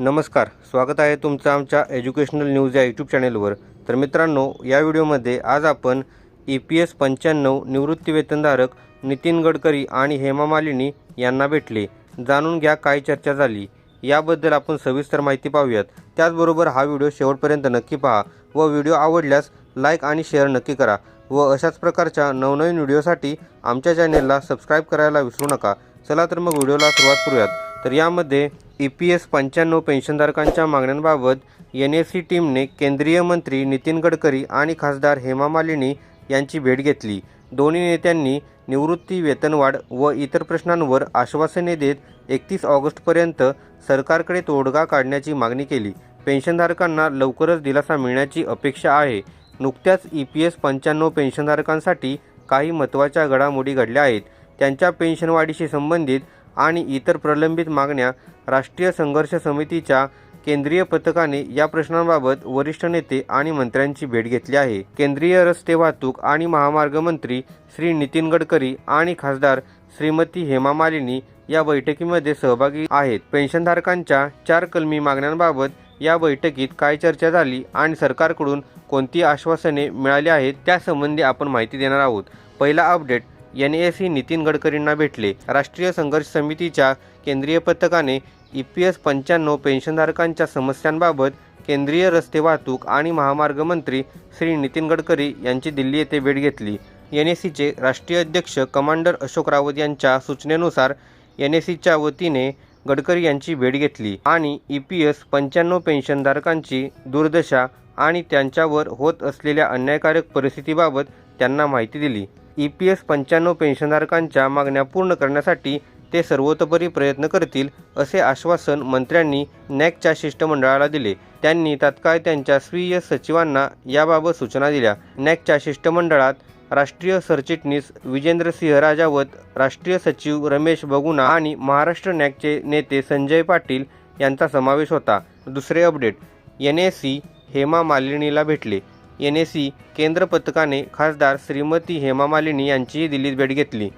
नमस्कार स्वागत आहे तुमचं आमच्या एज्युकेशनल न्यूज या यूट्यूब चॅनेलवर. तर मित्रांनो या व्हिडिओमध्ये आज आपण ई पी एस पंच्याण्णव निवृत्तीवेतनधारक नितीन गडकरी आणि हेमा मालिनी यांना भेटले. जाणून घ्या काय चर्चा झाली. याबद्दल आपण सविस्तर माहिती पाहूयात. त्याचबरोबर हा व्हिडिओ शेवटपर्यंत नक्की पहा व व्हिडिओ आवडल्यास लाईक आणि शेअर नक्की करा व अशाच प्रकारच्या नवनवीन व्हिडिओसाठी आमच्या चॅनेलला सबस्क्राईब करायला विसरू नका. चला तर मग व्हिडिओला सुरुवात करूयात. तर यामध्ये ई पी एस पंच्याण्णव पेन्शनधारकांच्या मागण्यांबाबत एन एस सी टीमने केंद्रीय मंत्री नितीन गडकरी आणि खासदार हेमा मालिनी यांची भेट घेतली. दोन्ही नेत्यांनी निवृत्ती वेतनवाढ व इतर प्रश्नांवर आश्वासने देत एकतीस ऑगस्टपर्यंत सरकारकडे तोडगा काढण्याची मागणी केली. पेन्शनधारकांना लवकरच दिलासा मिळण्याची अपेक्षा आहे. नुकत्याच ई पी एस पंच्याण्णव पेन्शनधारकांसाठी काही महत्त्वाच्या घडामोडी घडल्या आहेत. त्यांच्या पेन्शनवाढीशी संबंधित आणि इतर प्रलंबित मागण्या राष्ट्रीय संघर्ष समितीच्या केंद्रीय पथकाने या प्रश्नांबाबत वरिष्ठ नेते आणि मंत्र्यांची भेट घेतली आहे. केंद्रीय रस्ते वाहतूक आणि महामार्ग मंत्री श्री नितीन गडकरी आणि खासदार श्रीमती हेमा मालिनी या बैठकीमध्ये सहभागी आहेत. पेन्शनधारकांच्या चार कलमी मागण्यांबाबत या बैठकीत काय चर्चा झाली आणि सरकारकडून कोणती आश्वासने मिळाली आहेत त्यासंबंधी आपण माहिती देणार आहोत. पहिला अपडेट एन एस ही नितीन गडकरींना भेटले. राष्ट्रीय संघर्ष समितीच्या केंद्रीय पथकाने ई पी एस पंच्याण्णव पेन्शनधारकांच्या समस्यांबाबत केंद्रीय रस्ते वाहतूक आणि महामार्ग मंत्री श्री नितीन गडकरी यांची दिल्ली येथे भेट घेतली. एन एस सीचे राष्ट्रीय अध्यक्ष कमांडर अशोक रावत यांच्या सूचनेनुसार एन एस सीच्या वतीने गडकरी यांची भेट घेतली आणि ई पी एस पंच्याण्णव पेन्शनधारकांची दुर्दशा आणि त्यांच्यावर होत असलेल्या अन्यायकारक परिस्थितीबाबत त्यांना माहिती दिली. ई पी एस पंच्याण्णव पेन्शनधारकांच्या मागण्या पूर्ण करण्यासाठी ते सर्वतोपरी प्रयत्न करतील असे आश्वासन मंत्र्यांनी नॅकच्या शिष्टमंडळाला दिले. त्यांनी तात्काळ त्यांच्या स्वीय सचिवांना याबाबत सूचना दिल्या. नॅकच्या शिष्टमंडळात राष्ट्रीय सरचिटणीस विजेंद्र सिंह राजावत राष्ट्रीय सचिव रमेश बगुना आणि महाराष्ट्र नॅकचे नेते संजय पाटील यांचा समावेश होता. दुसरे update N A C Hema मालिनीला भेटले. एन ए सी केंद्र पथकाने खासदार श्रीमती हेमा मालिनी यांचीही दिल्लीत भेट घेतली.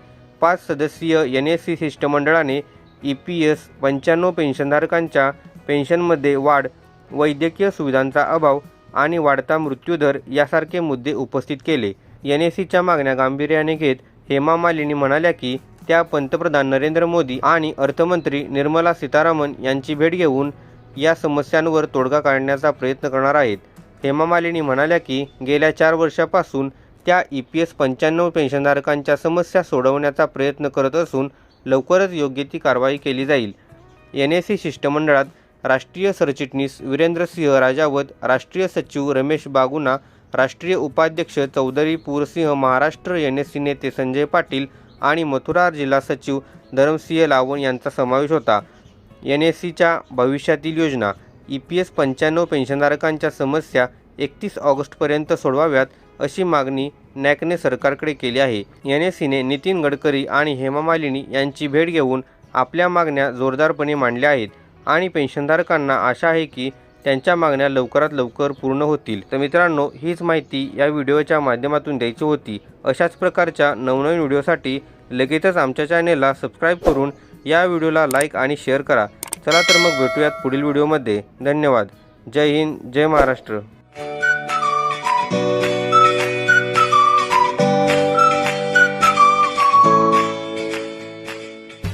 पाच सदस्यीय एन एस सी शिष्टमंडळाने ई पी एस पंच्याण्णव पेन्शनधारकांच्या पेन्शनमध्ये वाढ वैद्यकीय सुविधांचा अभाव आणि वाढता मृत्यूदर यासारखे मुद्दे उपस्थित केले. एन एस सीच्या मागण्या गांभीर्याने घेत हेमा मालिनी म्हणाल्या की त्या पंतप्रधान नरेंद्र मोदी आणि अर्थमंत्री निर्मला सीतारामन यांची भेट घेऊन या समस्यांवर तोडगा काढण्याचा प्रयत्न करणार आहेत. हेमा मालिनी म्हणाल्या की गेल्या चार वर्षापासून त्या ई पी एस पंच्याण्णव पेन्शनधारकांच्या समस्या सोडवण्याचा प्रयत्न करत असून लवकरच योग्य ती कारवाई केली जाईल. एन एस सी शिष्टमंडळात राष्ट्रीय सरचिटणीस वीरेंद्रसिंह राजावत राष्ट्रीय सचिव रमेश बागुना राष्ट्रीय उपाध्यक्ष Chaudhary Pursingh Maharashtra N S C नेते संजय पाटील आणि मथुरा जिल्हा सचिव धरमसिंह लावण यांचा समावेश होता. एन एस सीच्या भविष्यातील योजना ई पी एस पंच्याण्णव पेन्शनधारकांच्या समस्या एकतीस ऑगस्टपर्यंत सोडवाव्यात अशी मागणी नॅकने सरकारकडे केली आहे. एन एस सीने नितीन गडकरी आणि हेमा मालिनी यांची भेट घेऊन आपल्या मागण्या जोरदारपणे मांडल्या आहेत आणि पेन्शनधारकांना आशा आहे की त्यांच्या मागण्या लवकरात लवकर पूर्ण होतील. तर मित्रांनो हीच माहिती या व्हिडिओच्या माध्यमातून द्यायची होती. अशाच प्रकारच्या नवनवीन व्हिडिओसाठी लगेचच आमच्या चॅनेलला सबस्क्राईब करून या व्हिडिओला लाईक आणि शेअर करा. चला तर मग भेटूयात पुढील व्हिडिओमध्ये. धन्यवाद. जय हिंद जय महाराष्ट्र.